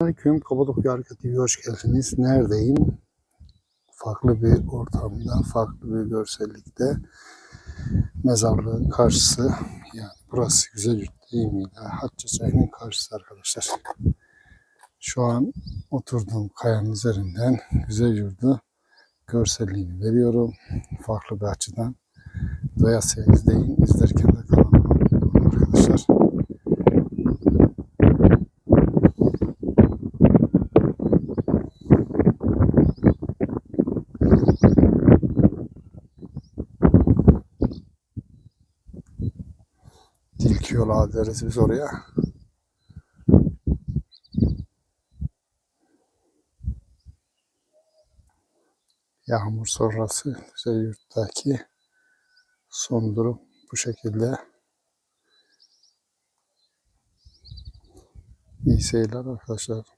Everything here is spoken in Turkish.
Aleyküm Kapadokya Harika TV hoş geldiniz. Neredeyim? Farklı bir ortamda, farklı bir görsellikte. Mezarlığın karşısı. Yani burası güzel yurt değil mi? Ya, Hatça Çayı'nın karşısı arkadaşlar. Şu an oturduğum kayanın üzerinden güzel yurdu görselliğini veriyorum. Farklı bir açıdan. Doyasıya izleyin. İzlerken de Tilki yolu deriz biz oraya. Yağmur sonrası güzel yurttaki son durum bu şekilde. İyi seyirler arkadaşlar.